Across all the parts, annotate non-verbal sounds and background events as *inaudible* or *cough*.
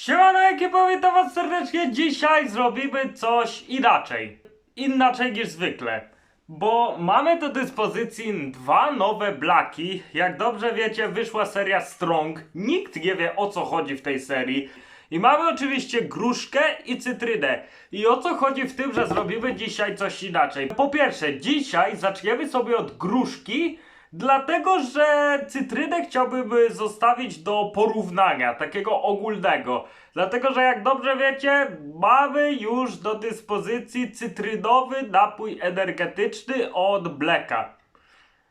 Siemano ekipa, witam was serdecznie. Dzisiaj zrobimy coś inaczej. Inaczej niż zwykle. Bo mamy do dyspozycji dwa nowe blaki. Jak dobrze wiecie, wyszła seria Strong. Nikt nie wie o co chodzi w tej serii. I mamy oczywiście gruszkę i cytrynę. I o co chodzi w tym, że zrobimy dzisiaj coś inaczej? Po pierwsze, dzisiaj zaczniemy sobie od gruszki. Dlatego, że cytrynę chciałbym y, zostawić do porównania, takiego ogólnego. Dlatego, że jak dobrze wiecie, mamy już do dyspozycji cytrynowy napój energetyczny od Blacka.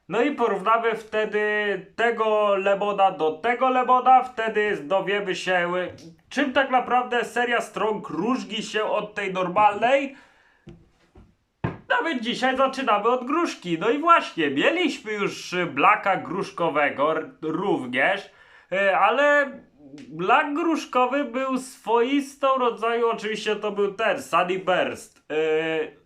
No i porównamy wtedy tego lemona do tego lemona, wtedy dowiemy się, y, czym tak naprawdę seria Strong różni się od tej normalnej. Nawet dzisiaj zaczynamy od gruszki. No i właśnie, mieliśmy już blaka gruszkowego również, y, ale blak gruszkowy był swoistą rodzaju, oczywiście to był ten, Sunny Burst. Y,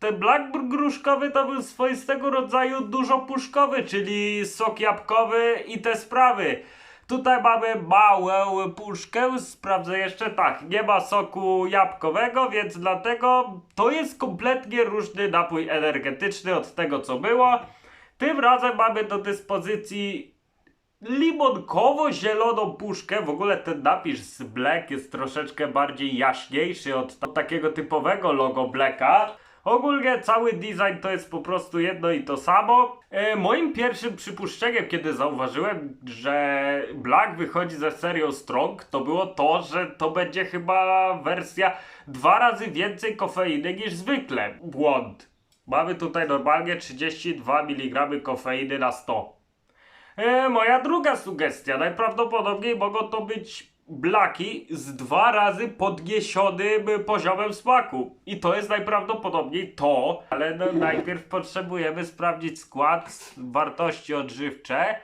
Ten blak gruszkowy to był swoistego rodzaju dużo puszkowy, czyli sok jabłkowy i te sprawy. Tutaj mamy małą puszkę, sprawdzę jeszcze tak, nie ma soku jabłkowego, więc dlatego to jest kompletnie różny napój energetyczny od tego co było. Tym razem mamy do dyspozycji limonkowo-zieloną puszkę. W ogóle ten napis z Black jest troszeczkę bardziej jaśniejszy od ta- takiego typowego logo Blacka. Ogólnie cały design to jest po prostu jedno i to samo. E, moim pierwszym przypuszczeniem, kiedy zauważyłem, że Black wychodzi ze serią Strong, to było to, że to będzie chyba wersja dwa razy więcej kofeiny niż zwykle. Błąd. Mamy tutaj normalnie 32 mg kofeiny na 100. E, moja druga sugestia. Najprawdopodobniej mogą to być blaki z dwa razy podniesionym poziomem smaku. I to jest najprawdopodobniej to, ale no, najpierw potrzebujemy sprawdzić skład, wartości odżywcze.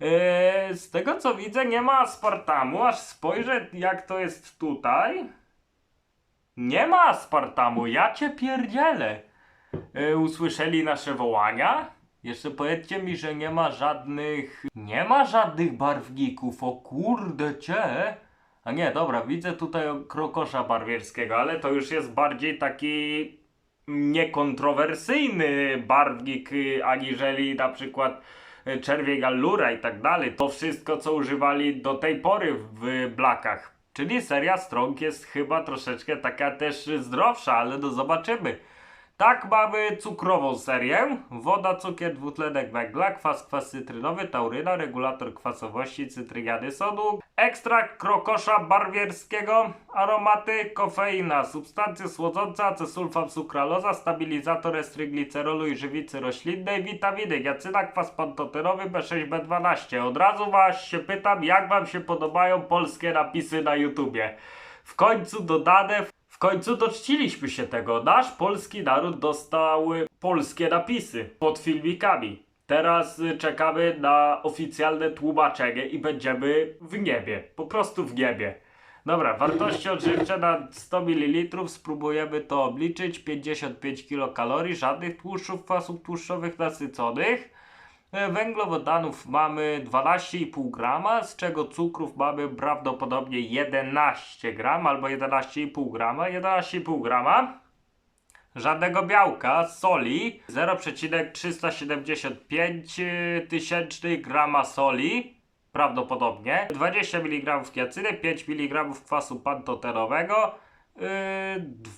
E, z tego co widzę, nie ma aspartamu, aż spojrzę jak to jest tutaj. Nie ma aspartamu, ja cię pierdzielę. E, usłyszeli nasze wołania? Jeszcze powiedzcie mi, że nie ma żadnych. Nie ma żadnych barwników, o kurde cię. A nie, dobra, widzę tutaj krokosza barwierskiego, ale to już jest bardziej taki niekontrowersyjny barwnik, y, aniżeli na przykład y, czerwień allura i tak dalej. To wszystko, co używali do tej pory w blakach. Czyli seria Strong jest chyba troszeczkę taka też zdrowsza, ale no zobaczymy. Tak, mamy cukrową serię. Woda, cukier, dwutlenek węgla, kwas, kwas cytrynowy, tauryna, regulator kwasowości, cytryniany sodu, ekstrakt krokosza barwierskiego, aromaty, kofeina, substancje słodzące, acesulfam sukraloza, stabilizator estryglicerolu i żywicy roślinnej, witaminy, jacyna, kwas pantoterowy, B6, B12. Od razu was się pytam, jak wam się podobają polskie napisy na YouTubie. W końcu dodane w końcu doczciliśmy się tego. Nasz polski naród dostał polskie napisy pod filmikami. Teraz y, czekamy na oficjalne tłumaczenie i będziemy w niebie. Po prostu w niebie. Dobra, wartości odżywcze na 100 ml spróbujemy to obliczyć. 55 kilokalorii, żadnych tłuszczów, kwasów tłuszczowych nasyconych. E, Węglowodanów mamy 12,5 grama, z czego cukrów mamy prawdopodobnie 11 gram albo 11,5 grama. 11,5 grama. Żadnego białka, soli 0,375 tysięcznych grama soli. Prawdopodobnie 20 mg jacyny, 5 mg kwasu pantoterowego, yy,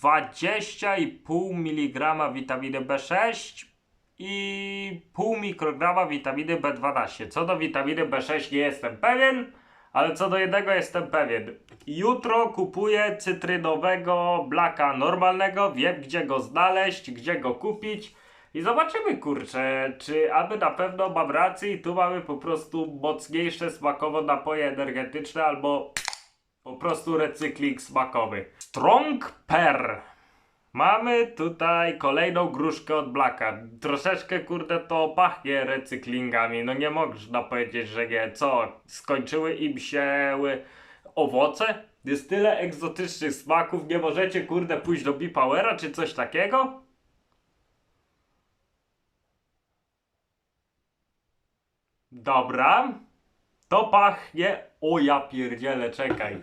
20,5 mg witaminy B6, i pół mikrograma witaminy B12. Co do witaminy B6 nie jestem pewien, ale co do jednego jestem pewien. Jutro kupuję cytrynowego blaka normalnego, wiem gdzie go znaleźć, gdzie go kupić. I zobaczymy, kurczę, czy aby na pewno mam rację i tu mamy po prostu mocniejsze smakowo napoje energetyczne albo po prostu recykling smakowy. Strong Per. Mamy tutaj kolejną gruszkę od Blacka. Troszeczkę kurde to pachnie recyklingami. No nie można powiedzieć, że nie. Co? Skończyły im się owoce? Jest tyle egzotycznych smaków. Nie możecie kurde pójść do B-Powera czy coś takiego? Dobra. To pachnie. O ja pierdzielę, czekaj.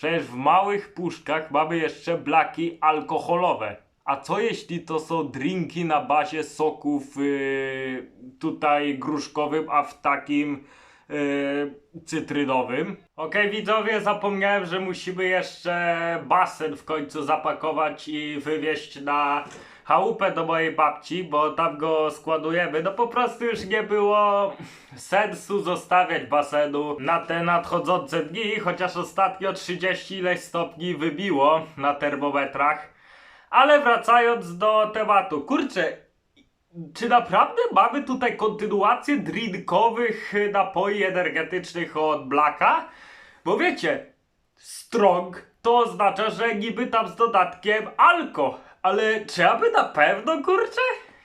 Przecież w małych puszkach mamy jeszcze blaki alkoholowe. A co jeśli to są drinki na bazie soków yy, tutaj gruszkowym, a w takim yy, cytrynowym? Okej widzowie, zapomniałem, że musimy jeszcze basen w końcu zapakować i wywieźć na chałupę do mojej babci, bo tam go składujemy. No po prostu już nie było sensu zostawiać basenu na te nadchodzące dni, chociaż ostatnio 30 ileś stopni wybiło na termometrach. Ale wracając do tematu, kurczę, czy naprawdę mamy tutaj kontynuację drinkowych napoi energetycznych od Blacka? Bo wiecie, strong to oznacza, że niby tam z dodatkiem alko, ale czy aby na pewno, kurczę?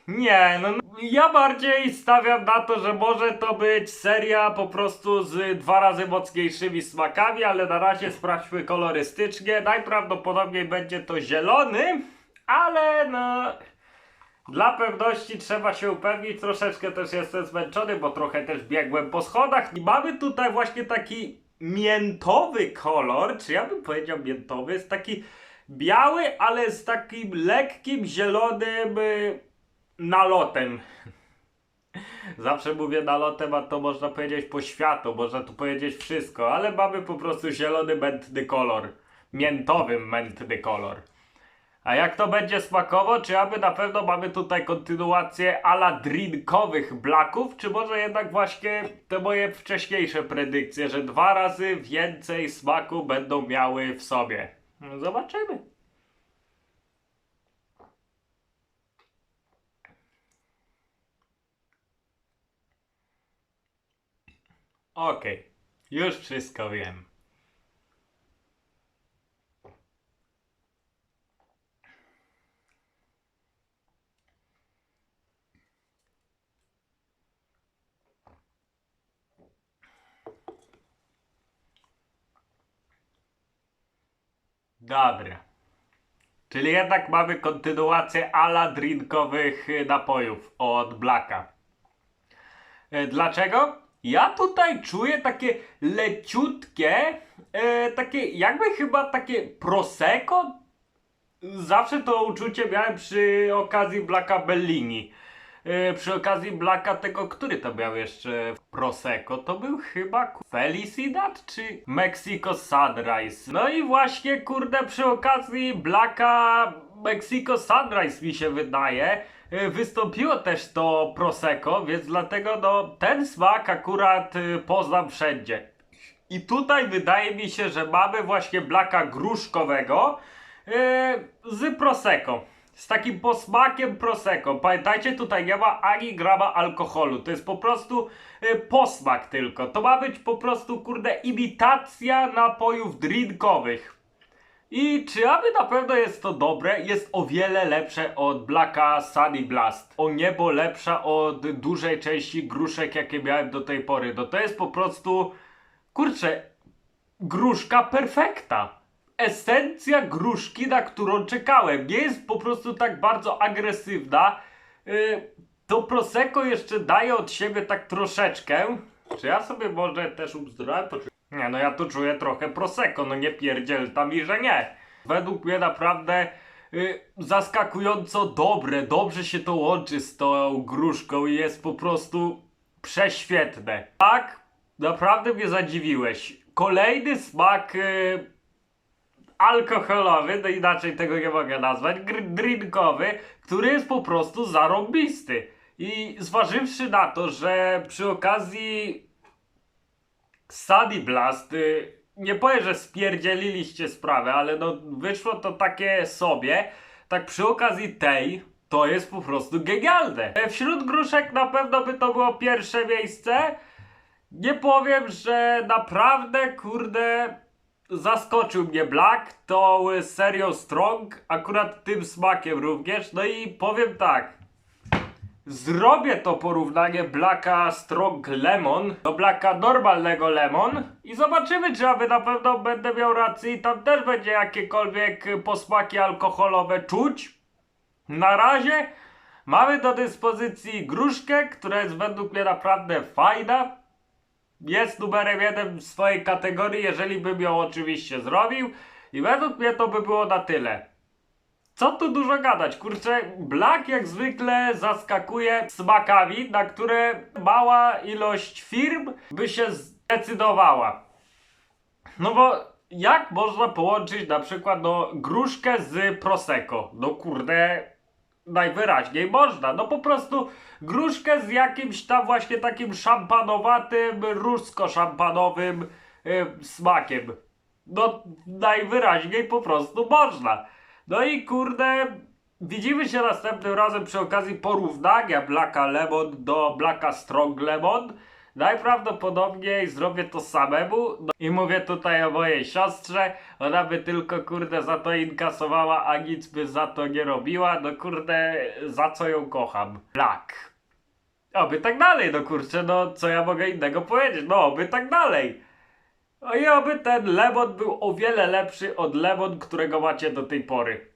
Nie, no ja bardziej stawiam na to, że może to być seria po prostu z dwa razy mocniejszymi smakami, ale na razie sprawdźmy kolorystycznie. Najprawdopodobniej będzie to zielony, ale no... Dla pewności trzeba się upewnić, troszeczkę też jestem zmęczony, bo trochę też biegłem po schodach i mamy tutaj właśnie taki miętowy kolor, czy ja bym powiedział miętowy, jest taki biały, ale z takim lekkim zielonym y, nalotem. *laughs* Zawsze mówię nalotem, a to można powiedzieć poświatą, można tu powiedzieć wszystko, ale mamy po prostu zielony mętny kolor. Miętowy mętny kolor. A jak to będzie smakowo? Czy aby na pewno mamy tutaj kontynuację ala drinkowych blaków, czy może jednak właśnie te moje wcześniejsze predykcje, że dwa razy więcej smaku będą miały w sobie? No, Zobaczymy. Okej, już wszystko wiem. Dobra. Czyli jednak mamy kontynuację ala drinkowych y, napojów od Blacka. E, Dlaczego? Ja tutaj czuję takie leciutkie, e, takie jakby chyba takie prosecco. Zawsze to uczucie miałem przy okazji Blacka Bellini. E, przy okazji Blacka tego, który to miał jeszcze Prosecco, to był chyba Felicidad czy Mexico Sunrise. No i właśnie kurde przy okazji Blacka Mexico Sunrise mi się wydaje e, wystąpiło też to Prosecco, więc dlatego no ten smak akurat e, poznam wszędzie. I tutaj wydaje mi się, że mamy właśnie blaka gruszkowego e, z Prosecco. Z takim posmakiem Prosecco. Pamiętajcie, tutaj nie ma ani grama alkoholu. To jest po prostu e, posmak tylko. To ma być po prostu, kurde, imitacja napojów drinkowych. I czy aby na pewno jest to dobre? Jest o wiele lepsze od Blacka Sunny Blast. O niebo lepsza od dużej części gruszek, jakie miałem do tej pory. No to jest po prostu, kurczę, gruszka perfekta. Esencja gruszki, na którą czekałem. Nie jest po prostu tak bardzo agresywna. Yy, to Prosecco jeszcze daje od siebie tak troszeczkę. Czy ja sobie może też ubzdurałem? Nie, no ja tu czuję trochę Prosecco, no nie pierdziel tam i że nie. Według mnie naprawdę y, zaskakująco dobre, dobrze się to łączy z tą gruszką i jest po prostu prześwietne. Tak, naprawdę mnie zadziwiłeś. Kolejny smak y, alkoholowy, no inaczej tego nie mogę nazwać, drinkowy, który jest po prostu zarąbisty. I zważywszy na to, że przy okazji Sunny Blast, y, nie powiem, że spierdzieliliście sprawę, ale no wyszło to takie sobie, tak przy okazji tej, to jest po prostu genialne. E, Wśród gruszek na pewno by to było pierwsze miejsce. Nie powiem, że naprawdę, kurde, zaskoczył mnie Black tą serią Strong, akurat tym smakiem również. No i powiem tak, Zrobię to porównanie Blacka Strong Lemon do Blacka normalnego Lemon i zobaczymy, czy aby na pewno będę miał rację i tam też będzie jakiekolwiek posmaki alkoholowe czuć. Na razie mamy do dyspozycji gruszkę, która jest według mnie naprawdę fajna. Jest numerem jeden w swojej kategorii, jeżeli bym ją oczywiście zrobił. I według mnie to by było na tyle. Co tu dużo gadać, kurczę, Black jak zwykle zaskakuje smakami, na które mała ilość firm by się zdecydowała. No bo jak można połączyć na przykład no, gruszkę z Prosecco? No kurde, najwyraźniej można. No po prostu gruszkę z jakimś tam właśnie takim szampanowatym, rusko-szampanowym y, smakiem. No najwyraźniej po prostu można. No i kurde, widzimy się następnym razem przy okazji porównania Blacka Lemon do Blacka Strong Lemon. Najprawdopodobniej zrobię to samemu no i mówię tutaj o mojej siostrze. Ona by tylko kurde za to inkasowała, a nic by za to nie robiła. No kurde, za co ją kocham? Black. Oby tak dalej, no kurczę, no co ja mogę innego powiedzieć? No oby tak dalej. No i oby ten lemon był o wiele lepszy od lemon, którego macie do tej pory.